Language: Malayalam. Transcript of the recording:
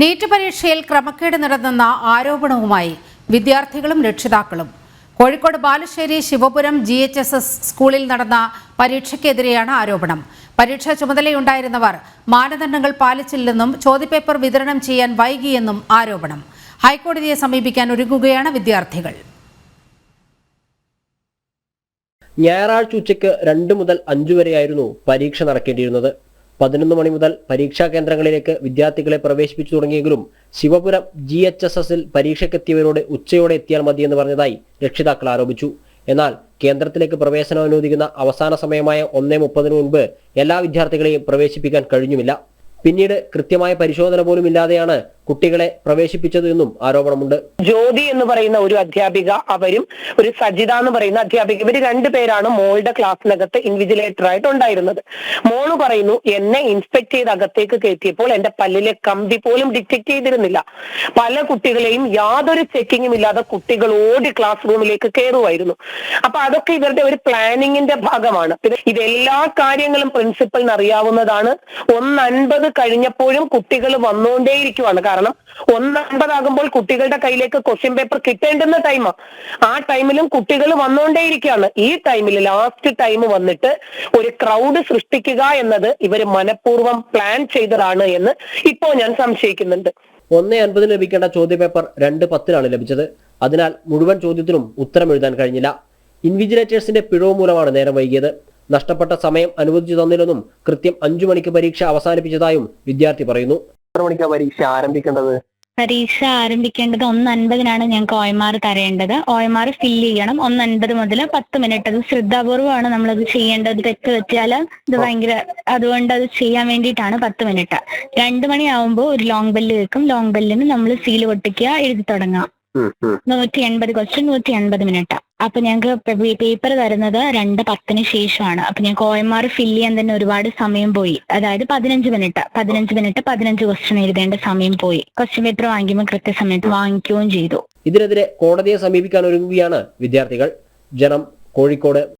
നീറ്റ് പരീക്ഷയിൽ ക്രമക്കേട് നടന്നെന്ന ആരോപണവുമായി വിദ്യാർത്ഥികളും രക്ഷിതാക്കളും. Kozhikode Balussery Sivapuram G H S S സ്കൂളിൽ നടന്ന പരീക്ഷയ്ക്കെതിരെയാണ് ആരോപണം. പരീക്ഷാ ചുമതലയുണ്ടായിരുന്നവർ മാനദണ്ഡങ്ങൾ പാലിച്ചില്ലെന്നും ചോദ്യപേപ്പർ വിതരണം ചെയ്യാൻ വൈകിയെന്നും ആരോപണം. ഹൈക്കോടതിയെ സമീപിക്കാൻ ഒരുങ്ങുകയാണ് വിദ്യാർത്ഥികൾ. ഞായറാഴ്ച ഉച്ചയ്ക്ക് രണ്ട് മുതൽ അഞ്ചു വരെയായിരുന്നു പരീക്ഷ നടക്കേണ്ടിയിരുന്നത്. പതിനൊന്ന് മണി മുതൽ പരീക്ഷാ കേന്ദ്രങ്ങളിലേക്ക് വിദ്യാർത്ഥികളെ പ്രവേശിപ്പിച്ചു തുടങ്ങിയെങ്കിലും ശിവപുരം ജി എച്ച് എസ് എസിൽ പരീക്ഷയ്ക്കെത്തിയവരോട് ഉച്ചയോടെ എത്തിയാൽ മതിയെന്ന് പറഞ്ഞതായി രക്ഷിതാക്കൾ ആരോപിച്ചു. എന്നാൽ കേന്ദ്രത്തിലേക്ക് പ്രവേശനം അനുവദിക്കുന്ന അവസാന സമയമായ ഒന്നേ മുപ്പതിന് മുൻപ് എല്ലാ വിദ്യാർത്ഥികളെയും പ്രവേശിപ്പിക്കാൻ കഴിഞ്ഞുമില്ല. പിന്നീട് കൃത്യമായ പരിശോധന പോലും ഇല്ലാതെയാണ് കുട്ടികളെ പ്രവേശിപ്പിച്ചത് എന്നും ആരോപണമുണ്ട്. ജ്യോതി എന്ന് പറയുന്ന ഒരു അധ്യാപിക അവരും ഒരു സജിത എന്ന് പറയുന്ന അധ്യാപിക ഇവർ രണ്ടുപേരാണ് മോളുടെ ക്ലാസ്സിനകത്ത് ഇൻവിജിലേറ്റർ ആയിട്ട് ഉണ്ടായിരുന്നത്. മോൾ പറയുന്നു എന്നെ ഇൻസ്പെക്ട് ചെയ്ത് അകത്തേക്ക് കയറ്റിയപ്പോൾ എന്റെ പല്ലിലെ കമ്പി പോലും ഡിറ്റക്ട് ചെയ്തിരുന്നില്ല. പല കുട്ടികളെയും യാതൊരു ചെക്കിങ്ങും ഇല്ലാതെ കുട്ടികൾ ഓടി ക്ലാസ് റൂമിലേക്ക് കയറുമായിരുന്നു. അപ്പൊ അതൊക്കെ ഇവരുടെ ഒരു പ്ലാനിങ്ങിന്റെ ഭാഗമാണ്. ഇതെല്ലാ കാര്യങ്ങളും പ്രിൻസിപ്പലിന് അറിയാവുന്നതാണ്. ഒന്നൻപത് കഴിഞ്ഞപ്പോഴും കുട്ടികൾ വന്നുകൊണ്ടേയിരിക്കുവാണ് കാരണം ഒന്ന് അൻപതാകുമ്പോൾ കുട്ടികളുടെ കയ്യിലേക്ക് ക്വസ്റ്റ്യൻ പേപ്പർ കിട്ടേണ്ടുന്ന ടൈമാ ആ ടൈമിലും കുട്ടികൾ വന്നുകൊണ്ടേയിരിക്കുകയാണ് ഈ ടൈമിൽ ലാസ്റ്റ് ടൈം വന്നിട്ട് ഒരു ക്രൗഡ് സൃഷ്ടിക്കുക എന്നത് ഇവർ മനഃപൂർവം പ്ലാൻ ചെയ്തതാണ് എന്ന് ഇപ്പോൾ ഞാൻ സംശയിക്കുന്നുണ്ട്. ഒന്നേ അൻപതിന് ലഭിക്കേണ്ട ചോദ്യപേപ്പർ രണ്ട് പത്തിലാണ് ലഭിച്ചത്. അതിനാൽ മുഴുവൻ ചോദ്യത്തിനും ഉത്തരം എഴുതാൻ കഴിഞ്ഞില്ല. ഇൻവിജിലേറ്റേഴ്സിന്റെ പിഴവ് മൂലമാണ് നേരം വൈകിയത്. നഷ്ടപ്പെട്ട സമയം അനുവദിച്ചു തന്നില്ലെന്നും കൃത്യം അഞ്ചു മണിക്ക് പരീക്ഷ അവസാനിപ്പിച്ചതായും വിദ്യാർത്ഥി പറയുന്നു. എത്ര മണിക്കാ പരീക്ഷ ആരംഭിക്കേണ്ടത്? പരീക്ഷ ആരംഭിക്കേണ്ടത് ഒന്ന് അൻപതിനാണ് ഞങ്ങൾക്ക് ആർ തരേണ്ടത്. ആർ ഫില്ല് ചെയ്യണം. ഒന്ന് അൻപത് മുതൽ പത്ത് മിനിറ്റ്. അത് ശ്രദ്ധാപൂർവമാണ് നമ്മളത് ചെയ്യേണ്ടത്. തെറ്റ് പറ്റിയാൽ ഇത് ഭയങ്കര അതുകൊണ്ട് അത് ചെയ്യാൻ വേണ്ടിയിട്ടാണ് പത്ത് മിനിറ്റ്. രണ്ട് മണിയാവുമ്പോൾ ഒരു ലോങ് ബെല്ല് കേൾക്കും. ലോങ് ബെല്ലിന് നമ്മൾ സീൽ പൊട്ടിക്കുക എഴുതി തുടങ്ങാം. നൂറ്റി എൺപത് ക്വസ്റ്റ്യൻ നൂറ്റി എൺപത് മിനിറ്റ്. അപ്പൊ ഞങ്ങൾക്ക് പേപ്പർ തരുന്നത് രണ്ട് പത്തിന് ശേഷമാണ്. അപ്പൊ ഞങ്ങൾക്ക് ഒ എം ആർ ഫില്ല് ചെയ്യാൻ തന്നെ ഒരുപാട് സമയം പോയി. അതായത് പതിനഞ്ച് മിനിറ്റ് പതിനഞ്ച് മിനിറ്റ് പതിനഞ്ച് ക്വസ്റ്റ്യൻ എഴുതേണ്ട സമയം പോയി. ക്വസ്റ്റ്യൻ പേപ്പർ വാങ്ങിക്കുമ്പോൾ കൃത്യസമയത്ത് വാങ്ങിക്കുകയും ചെയ്തു. ഇതിനെതിരെ കോടതിയെ സമീപിക്കാൻ ഒരുങ്ങുകയാണ് വിദ്യാർത്ഥികൾ. ജനം കോഴിക്കോട്